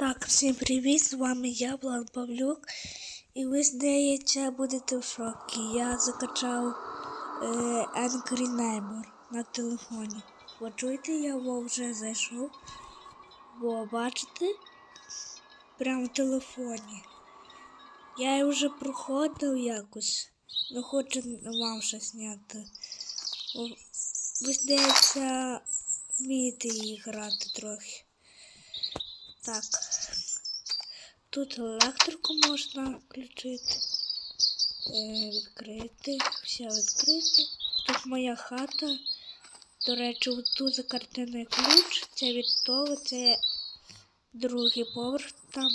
Так, всім привіт! З вами я, Влад Павлюк. І ви здається будете в шокі. Я закачав е, Angry Neighbor на телефоні. Ви чуєте, я во вже зайшов. Во, бачите? Прямо в телефоні. Я її вже проходив якось. Ну хочу вам щось зняти. Ви здається, вмієте її грати трохи. Так. Тут електрику можна включити. Е, відкрити. Все відкрити. Тут моя хата. До речі, тут за картиною ключ. Це від того, це другий поверх там.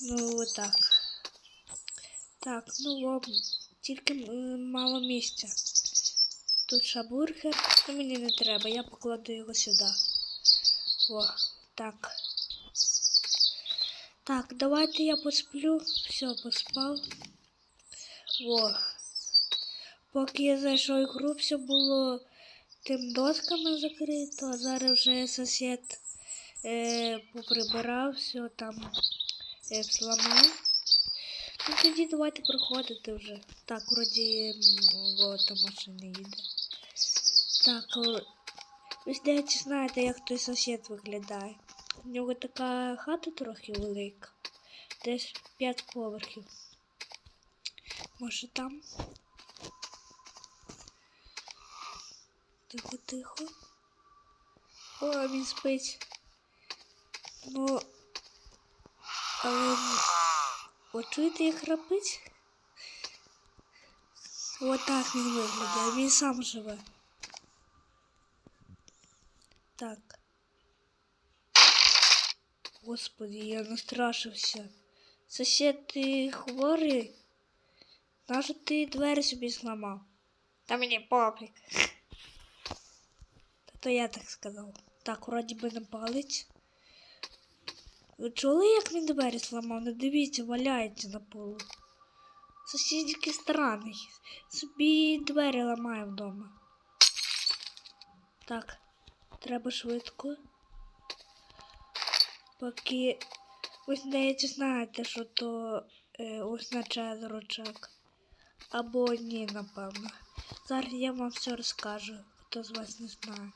Ну отак. Так, ну о, тільки мало місця. Тут шабургер. Ну мені не треба, я покладу його сюди. О, так. Так, давайте я посплю. Все, поспав. О. Поки я зайшов ігру, все було тим досками закрито, а зараз вже сусід е, поприбирав, все там е, зламав. Ну тоді давайте приходити вже. Так, вроді там машина їде. Так, ви здається, знаєте, як той сусід виглядає. У нього така хата трохи велика. Десь 5 поверхів. Може там? Тихо, тихо. О, він спить. Ну. Але. От чуєте, як храпить? Отак він виглядає. Він сам живе. Так. Господи, я настрашився. Сосед, ти хворий? Нащо ти двері собі зламав? Та мені пофіг. Та то я так сказав. Так, вроді би не палить. Ви чули, як він двері зламав? Не дивіться, валяється на полу. Сусід який странний. Собі двері ламає вдома. Так, треба швидко. Поки ви здається знаєте, що то е, означає зручак. Або ні, напевно. Зараз я вам все розкажу, хто з вас не знає.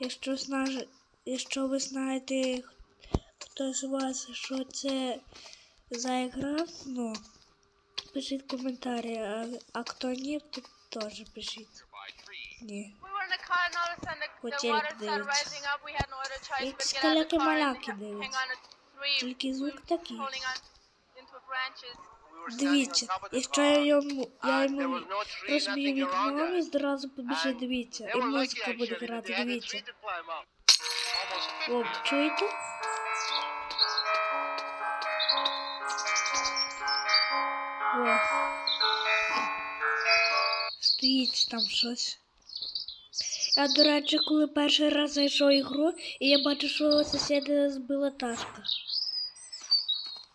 Якщо, знає, якщо ви знаєте, хто з вас, що це за ігра, ну, пишіть коментарі, а, а хто ні, то теж пишіть. Ні. We were in the car and all of a sudden the, the water started rising up. We had no other choice Як but get out of the car and скаляки-маляки hang on to three Тільки звук такий. holding on into branches. Дивіться, якщо я йому, я йому розб'ю вікном і зразу побіжить, дивіться, і музика буде грати, дивіться. О, чуєте? О. Стоїть там щось. Я, до речі, коли перший раз зайшов ігру, і я бачу, що сусіда збила ташка.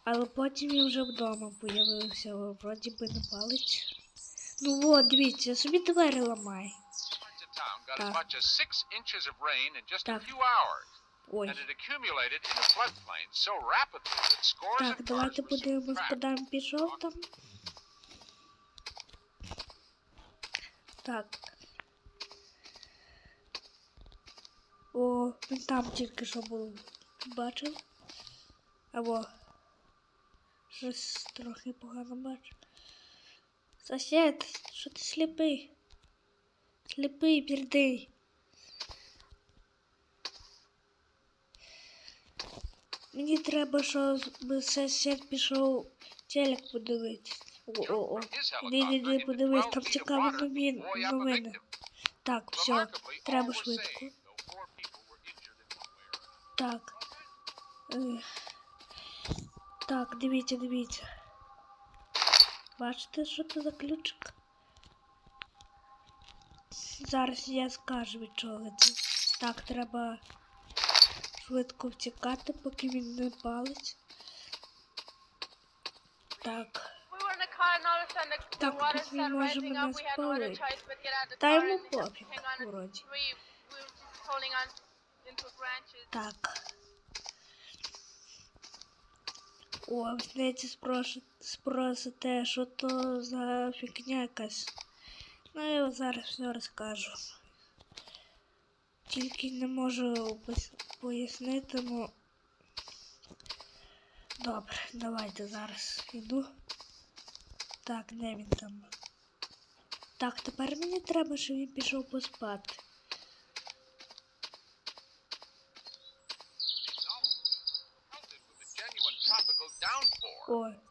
Але потім він вже вдома появився, вроді би не палить. Ну от, дивіться, я собі двері ламає. Так. Так. Ой. Так, давайте подивимось, куди він пішов там. Так. О, він там тільки що був. Бачив? Або щось трохи погано бачив. Сосед, що ти сліпий? Сліпий, бірдий. Мені треба, щоб сосед пішов телек подивитись. О, Viewed о, о. from his Іди, подивись, там цікаві новини. Так, все, треба швидко. Так. Е, Так, дивіться, дивіться. Бачите, що це за ключик? Зараз я скажу від чого це. Так, треба швидко втікати, поки він не палить. Так. Так, тут він може мене спалити. Та йому пофіг, вроді. Так. О, знаєте, спрошу- спросите, що то за фігня якась. Ну, я зараз все розкажу. Тільки не можу пояснити, ну. Добре, давайте зараз іду. Так, де він там? Так, тепер мені треба, щоб він пішов поспати. Pelted with a genuine tropical downpour. Ой, кудись Some пішов. parts of town Так, got as давайте much as six попробуємо inches of rain in just a перепригнути. О, few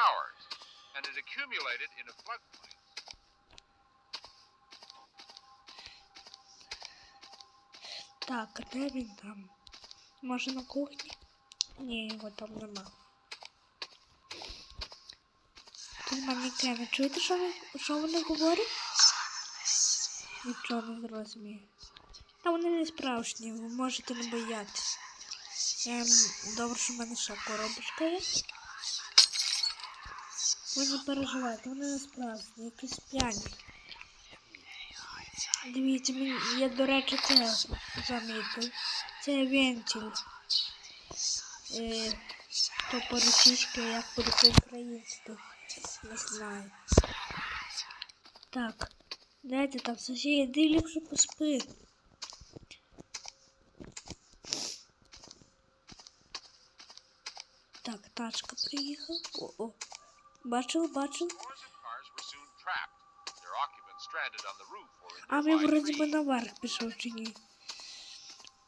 hours, and it accumulated in a floodplain. Так, а де він там? Може на кухні? Ні, його там нема. Тут манекени. Чуєте, що, ви- що вони говорять? Нічого не зрозумію. Та вони не справжні, ви можете не боятися. Ем, добре, що в мене ще коробочка є. Ви не переживайте, вони не справжні, якісь п'яні. Дивіться, мені, я, до речі, це замітив. Це вентиль. Е, то по-російськи, як по-українськи. Не знаю. Так. Дайте там сусід, іди ліпше поспи. Так, тачка приїхала. О, о. Бачив, бачив. А nearby вроді би наверх пішов чи ні.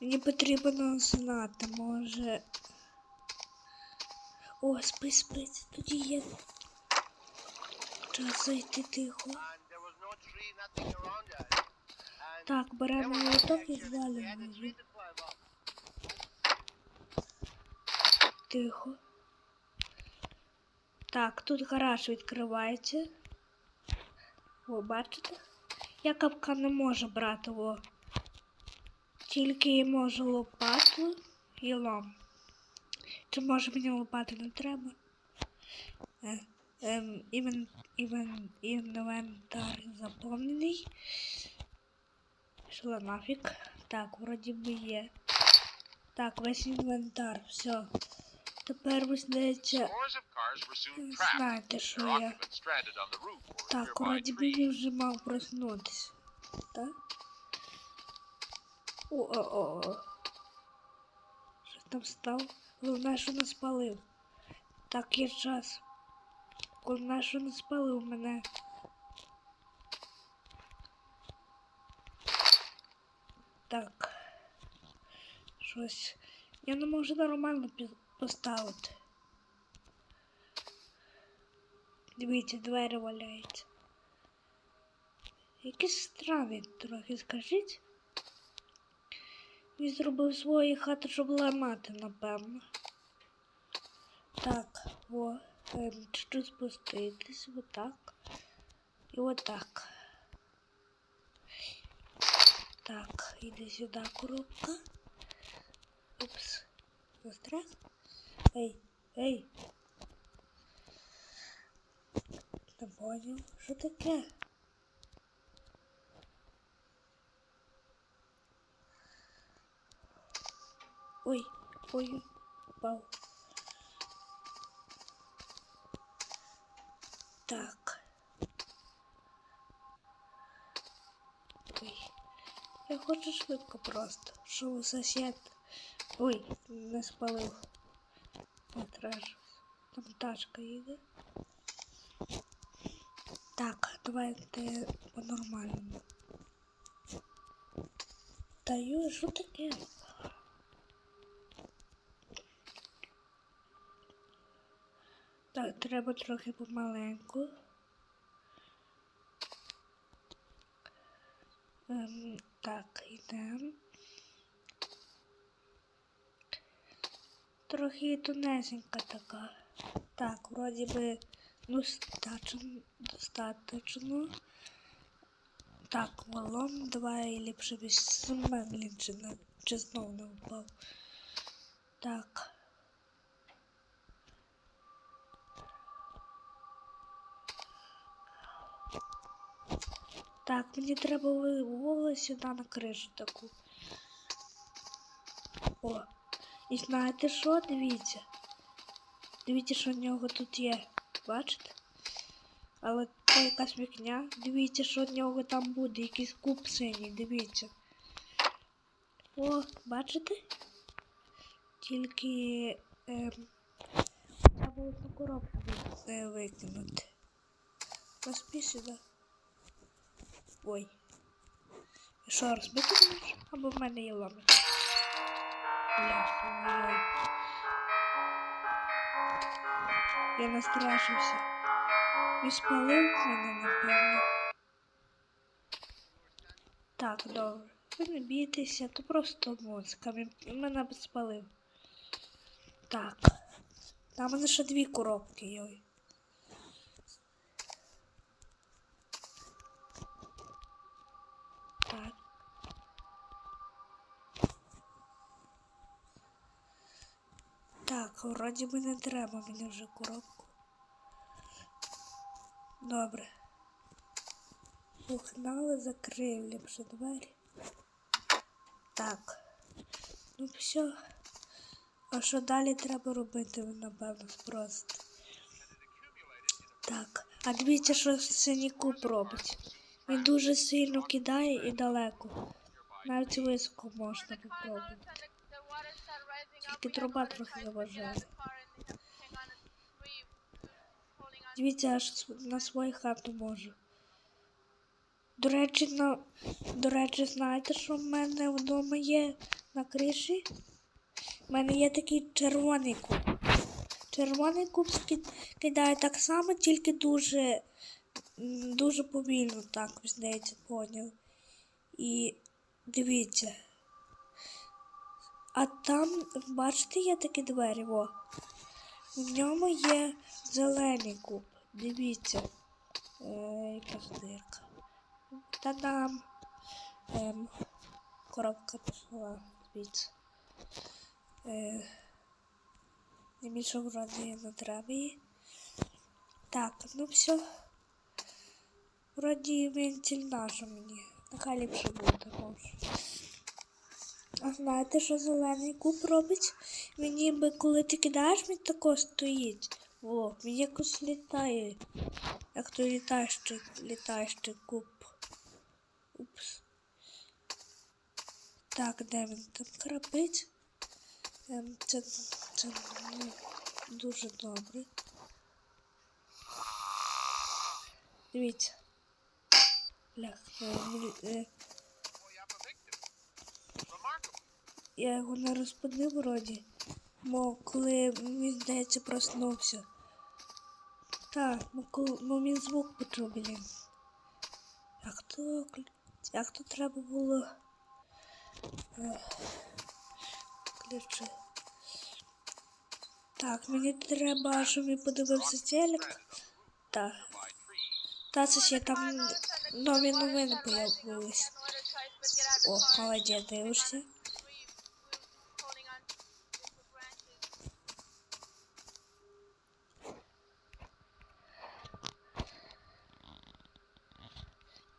Мені потрібно знати, може. О, спи, спи, це тоді є. Час зайти тихо. Так, беремо молоток і звалюємо. Тихо. Так, тут гараж відкривається. О, бачите? Я капка не можу брати, о. Тільки можу лопату і лом. Чи може мені лопати не треба? Е, ем, івен, івен, інвентар заповнений. Пішла нафіг. Так, вроді би є. Так, весь інвентар, все. Тепер ви trapped, Знаєте, що я. Так, вроді би він вже мав проснутися. Так? О, о, о, о. Що там став? Головне, що не спалив. Так, є час. Головне, що не спалив мене. Так. Щось. Я не можу нормально пі- поставити. Дивіться, двері валяються. Якийсь странний трохи, скажіть. Він зробив свої хати, щоб ламати, напевно. Так, о, ем, чуть-чуть спуститись, отак. І отак. Так, іди сюди, коробка. Упс. Застряг. Ей, ей. Не понял, що таке? Ой, ой, упав. Так. Ой. Я хочу швидко просто. Що сосед. Ой, не спалив. Отражусь. Там тачка їде. Так, давайте по-нормальному. Та ю, що? Так, треба трохи помаленьку. Ем, так, йдемо. Трохи тонесенька така. Так, вроді би достаточно. достаточно. Так, валом давай ліпше без блін, чи, чи не впав. Так. Так, мені треба виволи сюди на кришу таку. О, І знаєте що? Дивіться. Дивіться, що в нього тут є. Бачите? Але це якась вікня. Дивіться, що в нього там буде. Якийсь куб синій, дивіться. О, бачите? Тільки ем, треба одну коробку е, викинути. Поспі сюди. Ой. Що, розбити можеш? Або в мене є ломик. Ой-ой. Я настрашився. І спалив мене, напевно. Так, добре. Ви не бійтеся, то просто мозка. Він мене спалив. Так. Там мене ще дві коробки, йой. Так, вроді би не треба мені вже коробку. Добре. Погнали, закрив ліпше двері. Так. Ну все. А що далі треба робити, напевно спросите. Так. А дивіться, що синій куб робить. Він дуже сильно кидає і далеко. Навіть високо можна попробувати. Тільки труба трохи заважає. Дивіться, аж на свою хату можу. До речі, на... До речі, знаєте, що в мене вдома є на криші? У мене є такий червоний куб. Червоний куб кидає так само, тільки дуже, дуже повільно, так, здається, поняв. І дивіться. А там, бачите, є такі двері, о. В ньому є зелений куб. Дивіться. Е, якась дирка. Та-дам. Ем, коробка пішла звідси. Е, не більше вроді не треба. Так, ну все. Вроді вентиль наша мені. Нехай ліпше буде, може. А знаєте, що зелений куб робить? Він ніби коли ти кидаєш, він тако стоїть. О, він якось літає. Як то літаючий, літаючий куб. Упс. Так, де він там крапить? Ем, це, це ну, дуже добре. Дивіться. Блях, е, мені, е, Boy, I'm a victim. Remarkable. Я його не розподив вроді. Бо коли він, здається, проснувся. Так, коли, бо він звук почув, блін. Як то, як то треба було. Ех, Ключі. Так, мені треба, щоб він подивився телек. Так. Та це ще там нові новини появились. О, молодець, дивишся.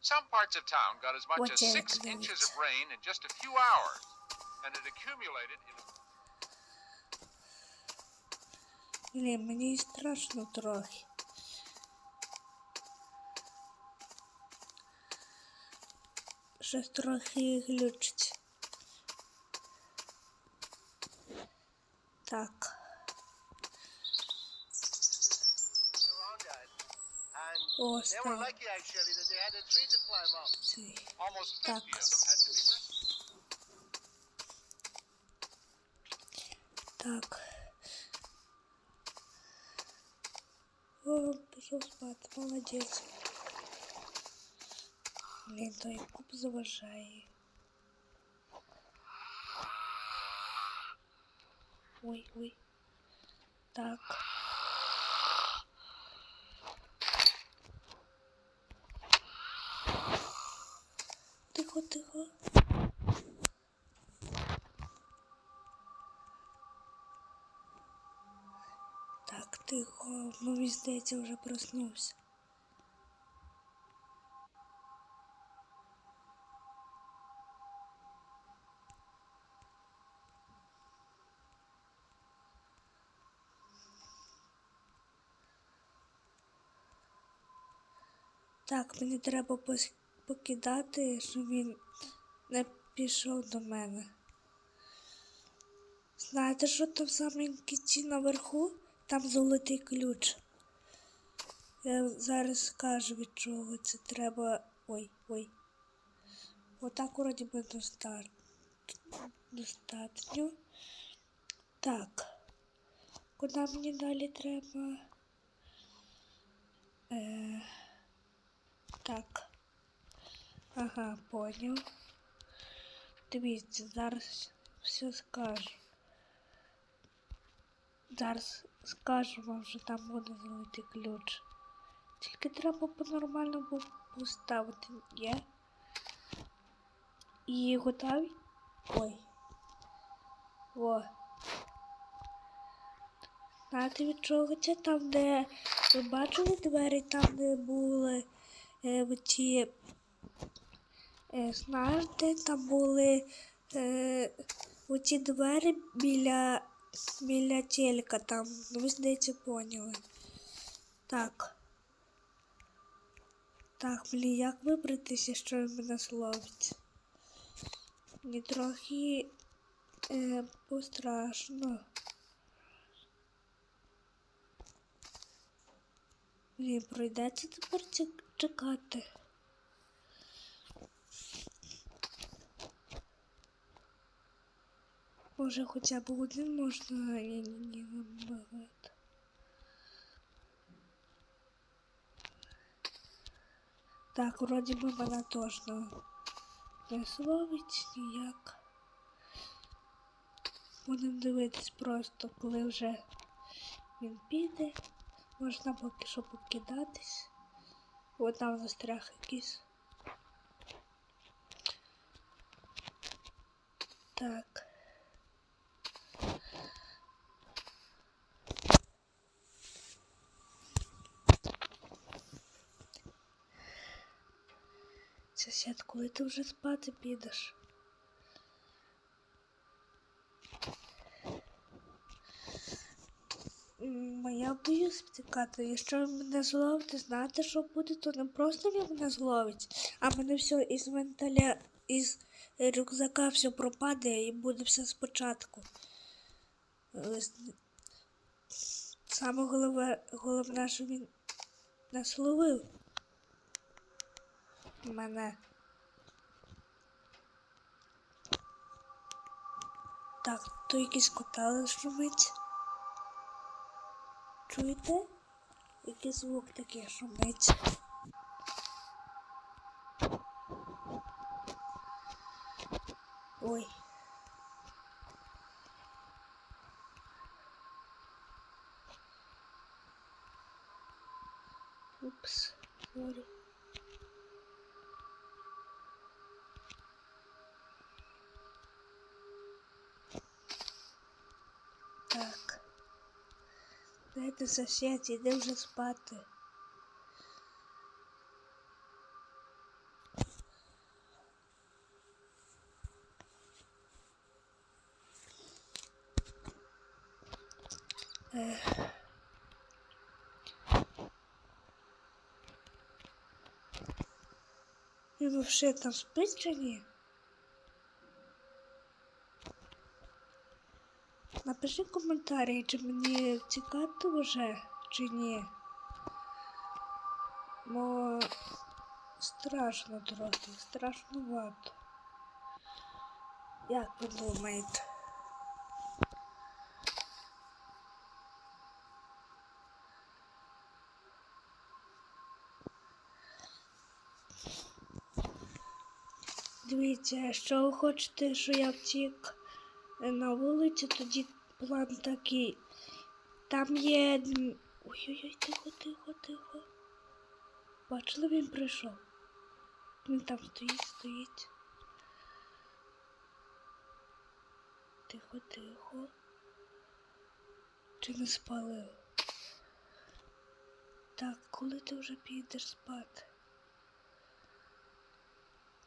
Some parts of town got as much What as did six it do? inches of rain in just a few hours, and it accumulated in a Блін, мені страшно трохи. Щось трохи глючить. Так. almost 50 Так. of them had to be rescued. Так. О, пішов спати, молодець. Блін, той куб заважає. Ой, ой. Так. Тихо. Так, тихо, мені здається, вже проснувся. Так, мені треба пос- покидати, щоб він не пішов до мене. Знаєте, що там в самій кінці наверху? Там золотий ключ. Я зараз скажу, від чого це треба. Ой, ой. Отак вроді би достатньо. Достатньо. Так. Куди мені далі треба? Е, так. Ага, поняв. Дивіться, зараз все скажу. Зараз скажу вам, що там буде золотий ключ. Тільки треба по-нормальному поставити, є? І готові? Ой. О. Знаєте від чого це там, де ви бачили двері, там де були е, е, знаєте, там були е, оті двері біля, біля телека там, ви здається поняли. Так. Так, блін, як вибратися, що мене зловить? Мені трохи е, пострашно. Блін, пройдеться тепер чекати. Може хоча б один можна ні, ні, вибивати. Так, вроді би мене точно не словить ніяк. Будемо дивитись просто, коли вже він піде. Можна поки що покидатись. О, там застряг якийсь. Так. Сосед, коли ти вже спати підеш? Я боюсь втікати. Якщо мене зловить, знаєте, що буде, то не просто він мене зловить, а мене все із менталя, із рюкзака все пропаде і буде все спочатку. Саме голове, головне, що він не зловив мене. Так, то якийсь котел шумить. Чуєте? Який звук такий шумить? Ой. Упс, сорі. Так. Дайте сосед, іди вже спати. Він вообще там спить чи ні? Напиши коментарі, чи мені тікати вже, чи ні. Бо страшно трохи, страшнувато. Як ви думаєте? Дивіться, якщо ви хочете, що я втік на вулицю, тоді план такий. Там є. Ой-ой-ой, тихо, тихо, тихо. Бачили, він прийшов. Він там стоїть, стоїть. Тихо, тихо. Чи не спалив? Так, коли ти вже підеш спати?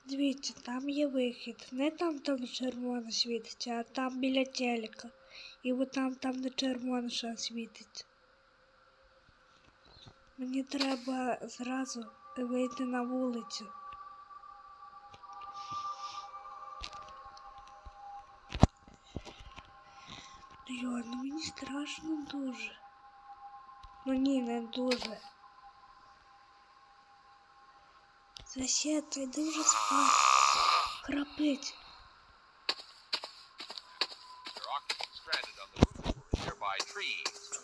Дивіться, там є вихід. Не там, там червоно світиться, а там біля телека. І от там, там де червоно ще світить. Мені треба зразу вийти на вулицю. Йо, ну мені страшно дуже. Ну ні, не дуже. Сосед, йди вже спати. Храпить.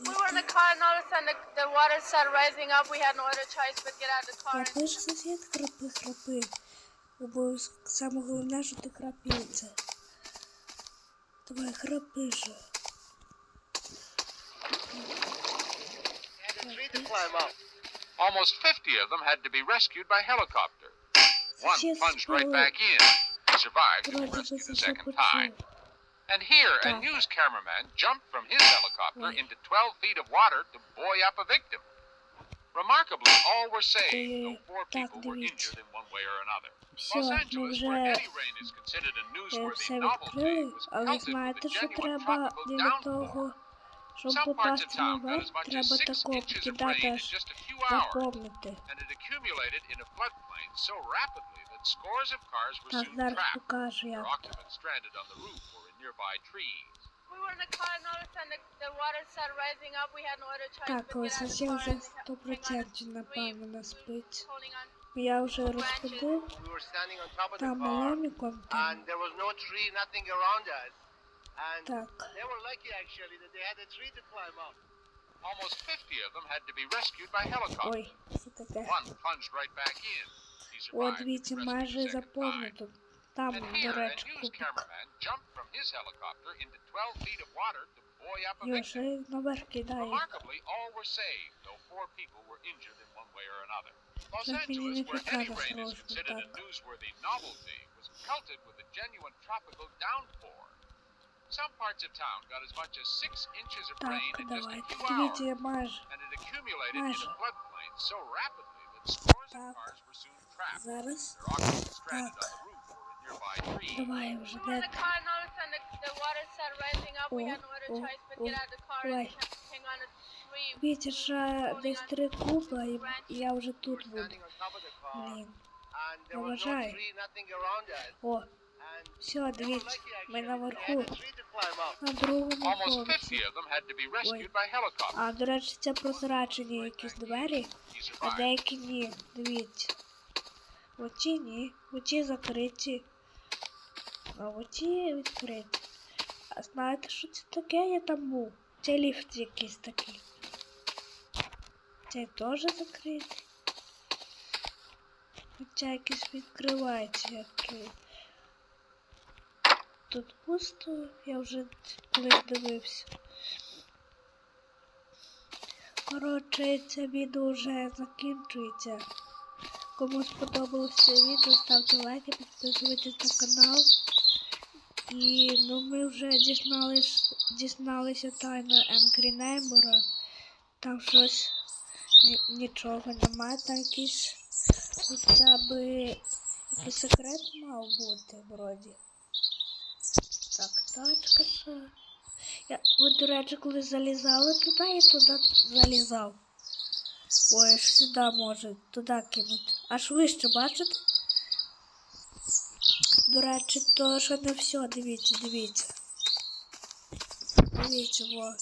We were in the car and all of a sudden the, the water started rising up. We had no other choice but get out of the car. and- Храпиш, сусід, храпи, храпи. Обов'язково саме головне, що ти храпіться. Давай, храпи же. Had a tree to climb up. Almost 50 of them had to be rescued by helicopter. One Сусід plunged right спалив. back in. He survived and Вроді was би rescued це the все second почув. time. And here, a Так. news cameraman jumped from his helicopter Ой. into 12 feet of water to buoy up a victim. Remarkably, all were saved, Ой-ой-ой. though four Так, people were дивіться. injured in one way or another. Все, Los ми Angeles, вже where any rain is considered a е, newsworthy все novelty, відкрили, was але pelted with знаєте, the що genuine треба tropical для downpour. того, щоб Some parts of попасти town got наверх, as much as треба six тако inches of rain кидати in аж just a few hours. заповнити. and it accumulated in a floodplain so rapidly that scores of cars were Так, soon зараз trapped. покажу Their як. occupants stranded on the roof or in nearby trees. We were in the car and all of a sudden the, the water started rising up. We had no other choice Так, but але get out of the сусід car вже and hang on to 100% the напевно не tree. спить. Holding on. Я вже розбудив, We were standing on top of the там car, маломіком and там. there was no tree, nothing around us. And Так, they were lucky actually that they had a tree to climb up. Almost 50 of them had to be rescued by helicopter. ой, що таке? One plunged right back in. He О, survived and дивіться, was rescued майже the second time. заповнено. Там, And до here, a речі, news кубик. cameraman jumped from his helicopter into 12 feet of water to buoy up a Йо, victim. ще й наверх кидає. Remarkably, all were saved, though four people were injured in one way or another. Los Це мені Angeles, не where any цікаво rain is трошки, considered a так. newsworthy novelty, was pelted with a genuine tropical downpour. Some parts of town got as much as six inches of rain Так, in just a давайте. few Дивіться, hours, я майже. and it accumulated in Майже. a floodplain so rapidly that scores of Так. cars were soon trapped. Зараз. Their occupants stranded Так. on the roof Давай the car Давай. and hang- hang on to the tree. Дивіться, ще десь три куба, і я were тут буду. around us. О, все, дивіться, ми наверху, на другому поверсі. 50 of them had to be rescued by helicopter. А, до речі, це прозрачені якісь двері, а деякі ні. Дивіться. Оці ні, оці закриті. А оці відкриті. А знаєте, що це таке? Я там був. Це ліфт якийсь такий. Цей теж закритий. Хоча якийсь відкривається, як. і- Тут пусто, я вже колись дивився. Коротше, це відео вже закінчується. Кому сподобалося це відео, ставте лайки, підписуйтесь на канал. І ну ми вже дізнались, дізналися тайну Angry Neighbor. Там щось ні- нічого немає, там якийсь хоча б якийсь секрет мав бути вроді. Так, тачка ще. Я, ви, до речі, коли залізали туди, я туди залізав. Ой, аж сюди може, туди кинути. Аж вище, бачите? До речі, то все, дивіться, дивіться. Дивіться, во.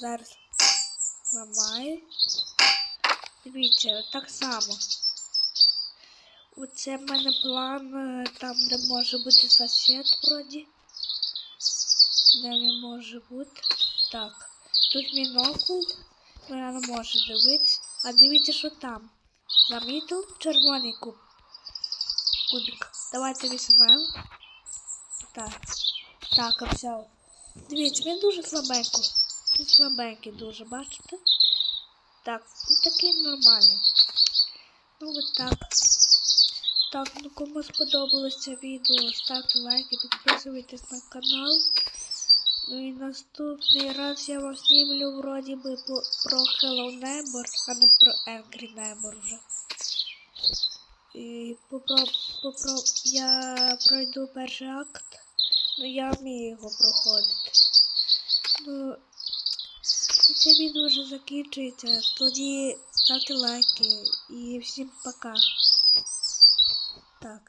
Зараз ламаю. Дивіться, так само. Оце в мене план, е, там, де може бути сосед вроді. Де він може бути? Так. Тут мінокуль, ну я не можу дивитися. А дивіться, що там. Замітив червоний куб. Кубик. Давайте візьмемо. Так. Так, взяв. Дивіться, він дуже слабенько. Він слабенький дуже, бачите? Так, ну такий нормальний. Ну от так. Так, ну кому сподобалось це відео, ставте лайки, підписуйтесь на канал. Ну і наступний раз я вам знімлю вроді би про Hello Neighbor, а не про Angry Neighbor вже. І попроб, попроб, я пройду перший акт, ну я вмію його проходити. Ну, це відео вже закінчується. Тоді ставте лайки і всім пока. Так,